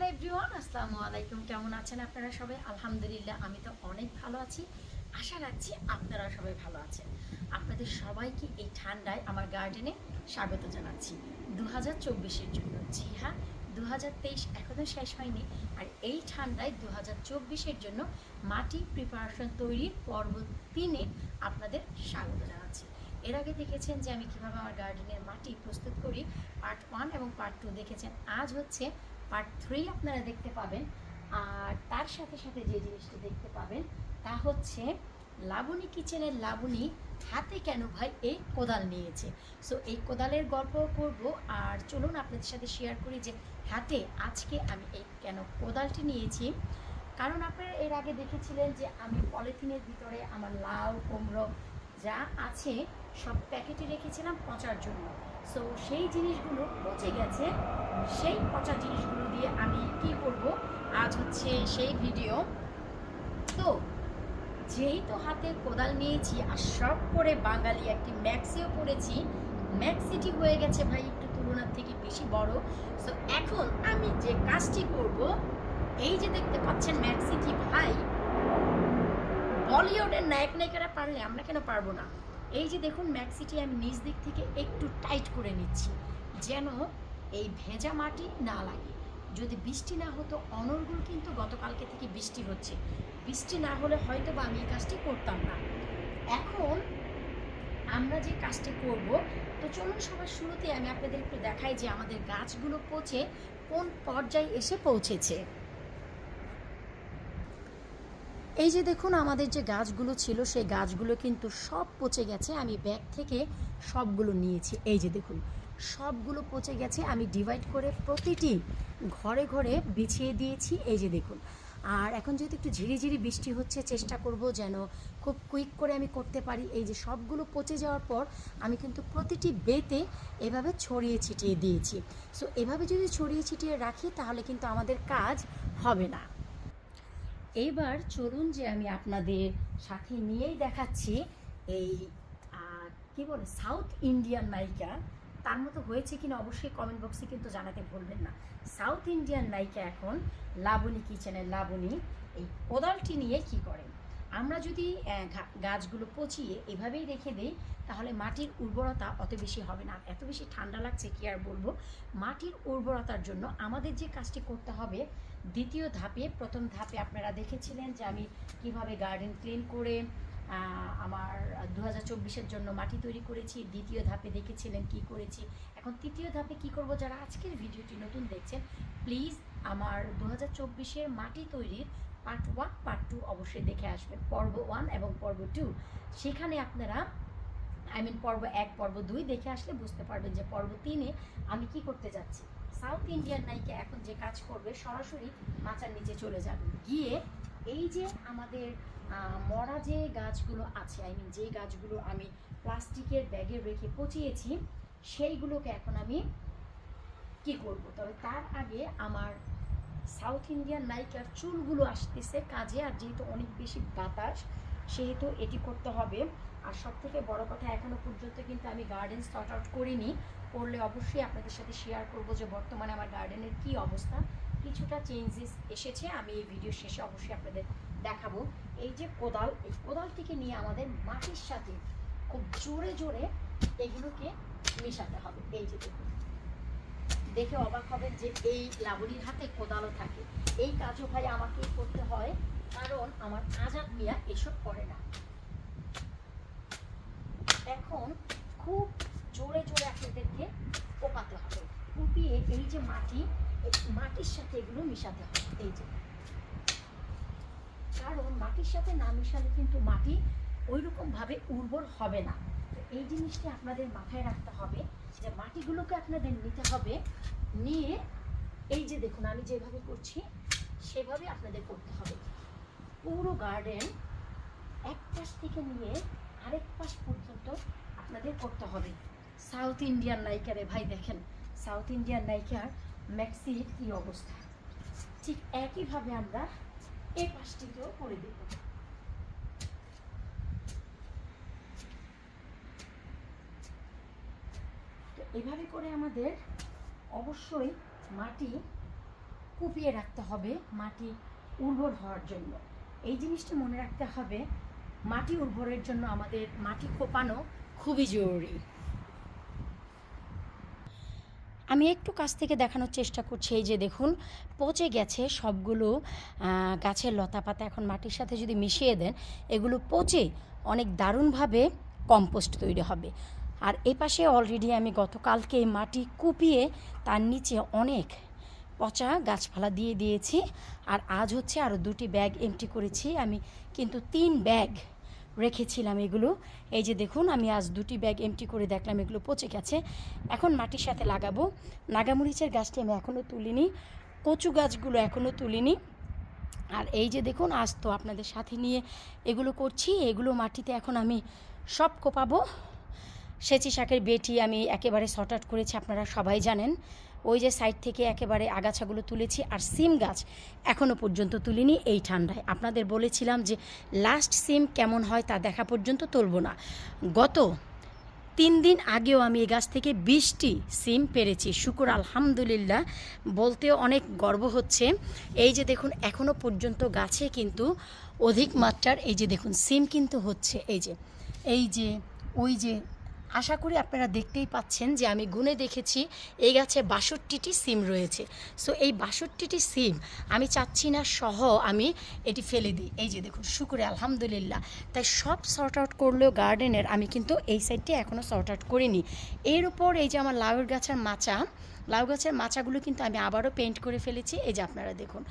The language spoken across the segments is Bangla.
হ্যালো এভরিওয়ান, আসসালামু আলাইকুম। কেমন আছেন আপনারা সবাই? আলহামদুলিল্লাহ, আমি তো অনেক ভালো আছি। আশা রাখছি আপনারা সবাই ভালো আছেন। আপনাদের সবাইকে এই ঠান্ডায় আমার গার্ডেনে স্বাগত জানাচ্ছি। দু হাজার চব্বিশের জন্য। জি হ্যাঁ দু হাজার তেইশ এখনও শেষ হয়নি। আর এই ঠান্ডায় দু হাজার চব্বিশের জন্য মাটি প্রিপারেশন তৈরির পর্ব তিনে আপনাদের স্বাগত জানাচ্ছি। এর আগে দেখেছেন যে আমি কীভাবে আমার গার্ডেনের মাটি প্রস্তুত করি। পার্ট ওয়ান এবং পার্ট টু দেখেছেন। আজ হচ্ছে পার্ট থ্রি আপনারা দেখতে পাবেন। আর তার সাথে সাথে যে জিনিসটা দেখতে পাবেন, তা হচ্ছে লাবণী কিচেনের লাবণী হাতে কেন ভাই এই কোদাল নিয়েছে? সো এই কোদালের গল্প করব আর চলুন আপনাদের সাথে শেয়ার করি যে হাতে আজকে আমি এই কেন কোদালটি নিয়েছি। কারণ আপনারা এর আগে দেখেছিলেন যে আমি পলিথিনের ভিতরে আমার লাউ, কুমড়ো যা আছে সব প্যাকেটে রেখেছিলাম পচার জন্য। সো সেই জিনিসগুলো পচে গেছে। সেই পচা জিনিসগুলো দিয়ে আমি কি করব? আজ হচ্ছে সেই ভিডিও তো যেহেতু হাতে কোদাল নিয়েছি আর সব করে বাঙালি একটি ম্যাক্সিও পড়েছি ম্যাক্সিটি হয়ে গেছে ভাই, একটু তুলনার থেকে বেশি বড়। সো এখন আমি যে কাজটি করব, এই যে দেখতে পাচ্ছেন ম্যাক্সিটি ভাই, বলিউডের নায়ক নায়িকারা পারলে আমরা কেন পারব না? এই যে দেখুন ম্যাক্সিটি আমি নিজ দিক থেকে একটু টাইট করে নিচ্ছি। যেন এই ভেজা মাটি না লাগে যদি বৃষ্টি না হতো, অনর্গল কিন্তু গতকালকে থেকে বৃষ্টি হচ্ছে। বৃষ্টি না হলে হয়তো বা আমি এই কাজটি করতাম না। এখন আমরা যে কাজটি করব, তো চলুন সবার শুরুতে আমি আপনাদের একটু দেখাই যে আমাদের গাছগুলো পচে কোন পর্যায়ে এসে পৌঁছেছে। এই যে দেখুন, আমাদের যে গাছগুলো ছিল, সেই গাছগুলো কিন্তু সব পচে গেছে। আমি ব্যাগ থেকে সবগুলো নিয়েছি। এই যে দেখুন সবগুলো পচে গেছে। আমি ডিভাইড করে প্রতিটি ঘরে ঘরে বিছিয়ে দিয়েছি। এই যে দেখুন। আর এখন যেহেতু একটু ঝিরিঝিরি বৃষ্টি হচ্ছে, চেষ্টা করব যেন খুব কুইক করে আমি করতে পারি। এই যে সবগুলো পচে যাওয়ার পর আমি কিন্তু প্রতিটি বেতে এভাবে ছড়িয়ে ছিটিয়ে দিয়েছি। সো এভাবে যদি ছড়িয়ে ছিটিয়ে রাখি, তাহলে কিন্তু আমাদের কাজ হবে না। এইবার চলুন যে আমি আপনাদের সাথে নিয়েই দেখাচ্ছি এই কি বলে সাউথ ইন্ডিয়ান নায়িকা তার মতো হয়েছে কিনা অবশ্যই কমেন্ট বক্সে কিন্তু জানাতে ভুলবেন না। সাউথ ইন্ডিয়ান নায়িকা এখন লাবণী কিচেনের লাবণী, এই কোদালটি নিয়ে কি করেন? আমরা যদি গাছগুলো পচিয়ে এভাবেই রেখে দেই, তাহলে মাটির উর্বরতা অত বেশি হবে না। এত বেশি ঠান্ডা লাগছে, কি আর বলব? মাটির উর্বরতার জন্য আমাদের যে কাজটি করতে হবে, দ্বিতীয় ধাপে, প্রথম ধাপে আপনারা দেখেছিলেন যে আমি কীভাবে গার্ডেন ক্লিন করে আমার দু হাজার জন্য মাটি তৈরি করেছি, দ্বিতীয় ধাপে দেখেছিলেন কি করেছি। এখন তৃতীয় ধাপে কি করব যারা আজকের ভিডিওটি নতুন দেখছেন প্লিজ আমার দু হাজার মাটি তৈরির পার্ট ওয়ান পার্ট টু অবশ্যই দেখে আসবেন, পর্ব ওয়ান এবং পর্ব টু সেখানে আপনারা আই মিন পর্ব এক, পর্ব দুই দেখে আসলে বুঝতে পারবেন যে পর্ব তিনে আমি কি করতে যাচ্ছি। সাউথ ইন্ডিয়ান নায়িকা এখন যে কাজ করবে, সরাসরি মাচার নিচে চলে যাবে। গিয়ে এই যে আমাদের মরা যে গাছগুলো আছে আই মিন যে গাছগুলো আমি প্লাস্টিকের ব্যাগে রেখে পচিয়েছি, সেইগুলোকে এখন আমি কি করব? তবে তার আগে আমার সাউথ ইন্ডিয়ান নায়িকার চুলগুলো আসতেছে কাজে, আর যেহেতু অনেক বেশি বাতাস, সেহেতু এটি করতে হবে। আর সব থেকে বড় কথা, এখনও পর্যন্ত কিন্তু আমি গার্ডেন স্টার্ট আউট করিনি। করলে অবশ্যই আপনাদের সাথে শেয়ার করব যে বর্তমানে আমার গার্ডেনের কি অবস্থা। কিছুটা চেঞ্জেস এসেছে, আমি এই ভিডিও শেষে অবশ্যই আপনাদের দেখাবো। এই যে কোদাল, এই কোদালটিকে নিয়ে আমাদের মাটির সাথে খুব জোরে জোরে এগুলোকে মেশাতে হবে। এই যে দেখুন। দেখে অবাক হবেন যে এই লাবণীর হাতে কোদালও থাকে। এই কাজও ভাই আমাকেই করতে হয়, কারণ আমার আজাদ মিয়া এসব করে না। এখন খুব জোরে জোরে আপনাদেরকে পোকাতে হবে। কুপিয়ে এই যে মাটি মাটির সাথে এগুলো মিশাতে হবে। এই যে কারণ মাটির সাথে না মিশালে কিন্তু মাটি ওই ভাবে উর্বর হবে না। এই জিনিসটি আপনাদের মাথায় রাখতে হবে যে মাটিগুলোকে আপনাদের নিতে হবে। নিয়ে এই যে দেখুন, আমি যেভাবে করছি, সেভাবে আপনাদের করতে হবে। পুরো গার্ডেন এক পাশ থেকে নিয়ে আরেক পাশ পর্যন্ত আপনাদের করতে হবে। সাউথ ইন্ডিয়ান নায়িকারে ভাই দেখেন সাউথ ইন্ডিয়ান নায়িকার ম্যাক্সির কি অবস্থা। ঠিক একইভাবে আমরা এই পাশটিকেও করে দেব। তো এভাবে করে আমাদের অবশ্যই মাটি কুপিয়ে রাখতে হবে, মাটি উর্বর হওয়ার জন্য। এই জিনিসটা মনে রাখতে হবে, মাটি উর্বরের জন্য আমাদের মাটি কোপানো খুবই জরুরি। আমি একটু কাছ থেকে দেখানোর চেষ্টা করছি। এই যে দেখুন, পচে গেছে সবগুলো গাছের লতা পাতা এখন মাটির সাথে যদি মিশিয়ে দেন, এগুলো পচে অনেক দারুণভাবে কম্পোস্ট তৈরি হবে। আর এ পাশে অলরেডি আমি গতকালকে মাটি কুপিয়ে তার নিচে অনেক পচা গাছপালা দিয়ে দিয়েছি। আর আজ হচ্ছে আরও দুটি ব্যাগ এমটি করেছি। আমি কিন্তু তিন ব্যাগ রেখেছিলাম এগুলো। এই যে দেখুন, আমি আজ দুটি ব্যাগ এমটি করে দেখলাম, এগুলো পচে গেছে। এখন মাটির সাথে লাগাবো। নাগামরিচের গাছটি আমি এখনও তুলিনি, কচু গাছগুলো এখনও তুলিনি। আর এই যে দেখুন, আজ তো আপনাদের সাথে নিয়ে এগুলো করছি। এগুলো মাটিতে এখন আমি সব কোপাবো। সেচি শাকের বেটি আমি একেবারে শর্ট আউট করেছি, আপনারা সবাই জানেন। ওই যে সাইড থেকে একেবারে আগাছাগুলো তুলেছি আর সিম গাছ এখনও পর্যন্ত তুলিনি এই ঠান্ডায়। আপনাদের বলেছিলাম যে লাস্ট সিম কেমন হয় তা দেখা পর্যন্ত তুলব না। গত তিন দিন আগেও আমি এই গাছ থেকে বিশটি সিম পেরেছি। শুকুর আলহামদুলিল্লাহ। বলতেও অনেক গর্ব হচ্ছে। এই যে দেখুন এখনও পর্যন্ত গাছে কিন্তু অধিক মাত্রার এই যে দেখুন, সিম কিন্তু হচ্ছে। এই যে এই যে, ওই যে আশা করি আপনারা দেখতেই পাচ্ছেন যে আমি গুনে দেখেছি, এই গাছে বাষট্টিটি সিম রয়েছে। সো এই বাষট্টিটি সিম আমি চাচ্ছি না সহ আমি এটি ফেলে দিই। এই যে দেখুন, শুকুরে, আলহামদুলিল্লাহ। তাই সব শর্ট আউট করলেও গার্ডেনের আমি কিন্তু এই সাইডটি এখনও শর্ট আউট করিনি। এর উপর এই যে আমার লাউয়ের গাছের মাচা লাউ গাছের মাচাগুলো কিন্তু আমি আবারও পেন্ট করে ফেলেছি। এই যে আপনারা দেখুন,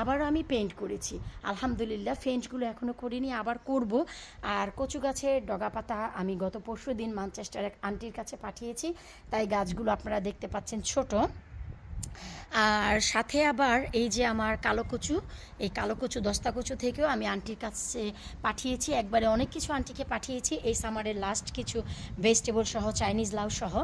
আবারও আমি পেন্ট করেছি। আলহামদুলিল্লাহ ফেন্টগুলো এখনও করিনি, আবার করব। আর কচু গাছের ডগা পাতা আমি গত পরশু দিন মানচেস্টার এক আন্টির কাছে পাঠিয়েছি। তাই গাছগুলো আপনারা দেখতে পাচ্ছেন ছোট। আর সাথে আবার এই যে আমার কালো কচু, এই কালো কচু, দস্তা কচু থেকেও আমি আন্টির কাছে পাঠিয়েছি। একবারে অনেক কিছু আন্টিকে পাঠিয়েছি, এই সামারের লাস্ট কিছু ভেজিটেবল সহ চাইনিজ লাউ সহ।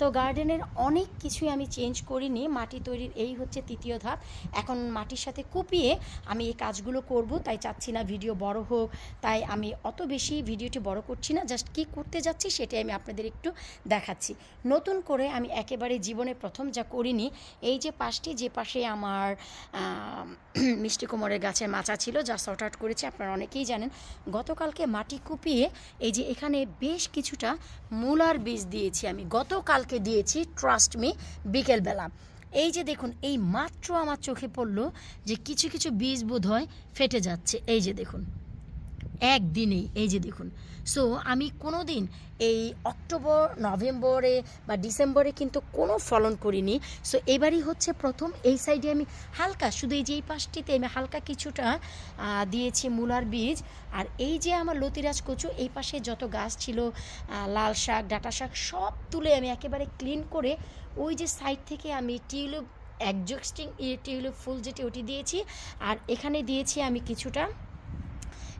তো গার্ডেনের অনেক কিছুই আমি চেঞ্জ করিনি। মাটি তৈরির এই হচ্ছে তৃতীয় ধাপ। এখন মাটির সাথে কুপিয়ে আমি এই কাজগুলো করব। তাই চাচ্ছি না ভিডিও বড় হোক। তাই আমি অত বেশি ভিডিওটি বড় করছি না। জাস্ট কি করতে যাচ্ছি সেটাই আমি আপনাদের একটু দেখাচ্ছি। নতুন করে আমি একেবারে জীবনে প্রথম যা করিনি এই যে পাশটি, যে পাশে আমার মিষ্টি কোমরের গাছের মাচা ছিল, যা শর্ট আউট করেছি, আপনারা অনেকেই জানেন। গতকালকে মাটি কুপিয়ে এই যে এখানে বেশ কিছুটা মূলার বীজ দিয়েছি আমি। গতকালকে দিয়েছি ট্রাস্ট মি বিকেলবেলা। এই যে দেখুন, এই মাত্র আমার চোখে পড়ল যে কিছু কিছু বীজ বোধ হয় ফেটে যাচ্ছে। এই যে দেখুন। একদিনেই এই যে দেখুন। সো আমি কোনো দিন এই অক্টোবর, নভেম্বরে বা ডিসেম্বরে কিন্তু কোনো ফলন করিনি। সো এবারই হচ্ছে প্রথম এই সাইডে আমি হালকা, শুধু এই যে এই পাশটিতে আমি হালকা কিছুটা দিয়েছি মূলার বীজ। আর এই যে আমার লতিরাজ কচু, এই পাশে যত গাছ ছিল লাল শাক, ডাটা শাক, সব তুলে আমি একেবারে ক্লিন করে ওই যে সাইড থেকে আমি টিউলিপ একজস্টিং টিউলিপ ফুল যেটি ওটি দিয়েছি। আর এখানে দিয়েছি আমি কিছুটা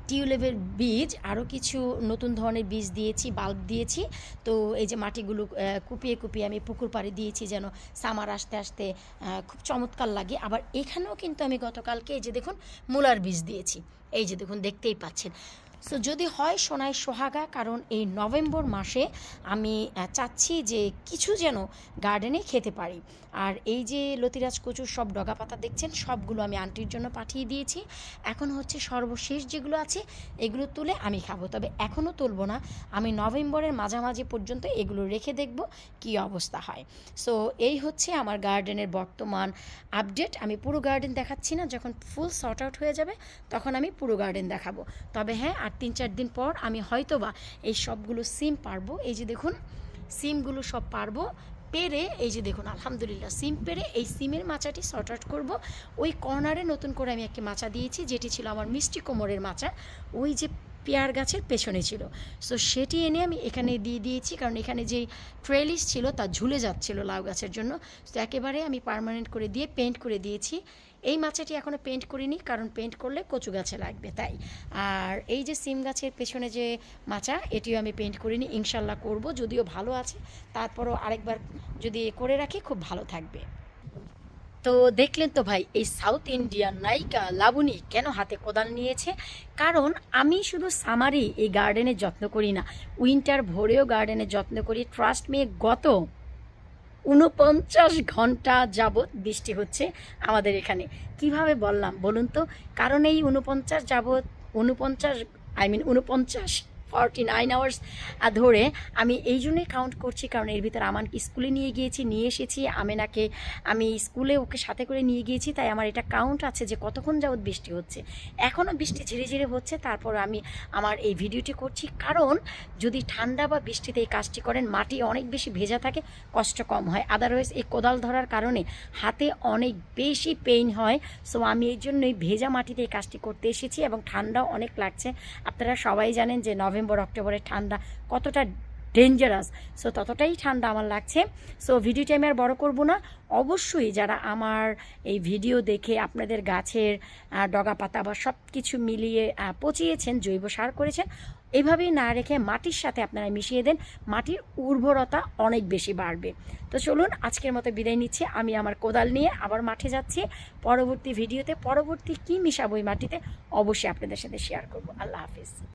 টিউলিপের বীজ আরও কিছু নতুন ধরনের বীজ দিয়েছি, বাল্ব দিয়েছি। তো এই যে মাটিগুলো কুপিয়ে কুপিয়ে আমি পুকুর পাড়ে দিয়েছি যেন সামার আসতে আসতে খুব চমৎকার লাগে। আবার এখানেও কিন্তু আমি গতকালকে এই যে দেখুন, মূলার বীজ দিয়েছি। এই যে দেখুন, দেখতেই পাচ্ছেন। সো যদি হয় সোনায় সোহাগা, কারণ এই নভেম্বর মাসে আমি চাচ্ছি যে কিছু যেন গার্ডেনে খেতে পারি। আর এই যে লতিরাজ কচুর সব ডগা পাতা দেখছেন, সবগুলো আমি আন্টির জন্য পাঠিয়ে দিয়েছি। এখন হচ্ছে সর্বশেষ যেগুলো আছে, এগুলো তুলে আমি খাব। তবে এখনও তুলবো না। আমি নভেম্বরের মাঝামাঝি পর্যন্ত এগুলো রেখে দেখব কি অবস্থা হয়। সো এই হচ্ছে আমার গার্ডেনের বর্তমান আপডেট আমি পুরো গার্ডেন দেখাচ্ছি না, যখন ফুল শর্ট আউট হয়ে যাবে, তখন আমি পুরো গার্ডেন দেখাবো। তবে হ্যাঁ তিন, চার দিন পর আমি হয়তোবা এই সবগুলো সিম পারব। এই যে দেখুন, সিমগুলো সব পারব। পেরে এই যে দেখুন, আলহামদুলিল্লাহ, সিম পেরে এই সিমের মাচাটি শর্ট আউট করব। ওই কর্নারে নতুন করে আমি একটি মাচা দিয়েছি, যেটি ছিল আমার মিষ্টি কোমরের মাচা। ওই যে পেয়ার গাছের পেছনে ছিল। সো সেটি এনে আমি এখানে দিয়ে দিয়েছি, কারণ এখানে যেই ট্রেলিস ছিল, তা ঝুলে যাচ্ছিল লাউ গাছের জন্য। তো একেবারে আমি পার্মানেন্ট করে দিয়ে পেন্ট করে দিয়েছি। এই মাচাটি এখনও পেন্ট করিনি, কারণ পেন্ট করলে কচু গাছে লাগবে, তাই। আর এই যে সিম গাছের পেছনে যে মাচা, এটিও আমি পেন্ট করিনি, ইনশাল্লাহ করব, যদিও ভালো আছে। তারপরও আরেকবার যদি করে রাখি, খুব ভালো থাকবে। তো দেখলেন তো ভাই, এই সাউথ ইন্ডিয়ান নায়িকা লাবণী কেন হাতে কোদাল নিয়েছে? কারণ আমি শুধু সামারি এই গার্ডেনের যত্ন করি না উইন্টার ভোরেও গার্ডেনের যত্ন করি। ট্রাস্ট মে গত উনপঞ্চাশ ঘণ্টা যাবৎ বৃষ্টি হচ্ছে আমাদের এখানে। কীভাবে বললাম বলুন তো? কারণ এই উনপঞ্চাশ যাবৎ উনপঞ্চাশ আই মিন উনপঞ্চাশ ফর্টি নাইন আওয়ার্স ধরে আমি এই জন্যই কাউন্ট করছি, কারণ এর ভিতরে আমানকে স্কুলে নিয়ে গিয়েছি, নিয়ে এসেছি, আমেনাকে আমি স্কুলে ওকে সাথে করে নিয়ে গিয়েছি, তাই আমার এটা কাউন্ট আছে যে কতক্ষণ যাবৎ বৃষ্টি হচ্ছে। এখনও বৃষ্টি ঝিরে ঝিরে হচ্ছে, তারপর আমি আমার এই ভিডিওটি করছি, কারণ যদি ঠান্ডা বা বৃষ্টিতে এই কাজটি করেন, মাটি অনেক বেশি ভেজা থাকে, কষ্ট কম হয়। আদারওয়াইজ এই কোদাল ধরার কারণে হাতে অনেক বেশি পেইন হয়। সো আমি এই জন্যই ভেজা মাটিতে এই কাজটি করতে এসেছি এবং ঠান্ডাও অনেক লাগছে। আপনারা সবাই জানেন যে নভেম্বর অক্টোবরের ঠান্ডা কতটা ডেঞ্জারাস সো ততটাই ঠান্ডা আমার লাগছে। সো ভিডিওটি আমি আর বড় করব না। অবশ্যই যারা আমার এই ভিডিও দেখে আপনাদের গাছের ডগা পাতা বা সব কিছু মিলিয়ে পচিয়েছেন, জৈব সার করেছেন, এভাবেই না রেখে মাটির সাথে আপনারা মিশিয়ে দেন। মাটির উর্বরতা অনেক বেশি বাড়বে। তো চলুন, আজকের মতো বিদায় নিচ্ছি। আমি আমার কোদাল নিয়ে আবার মাঠে যাচ্ছি। পরবর্তী ভিডিওতে পরবর্তী কী মিশাবো এই মাটিতে, অবশ্যই আপনাদের সাথে শেয়ার করব। আল্লাহ হাফিজ।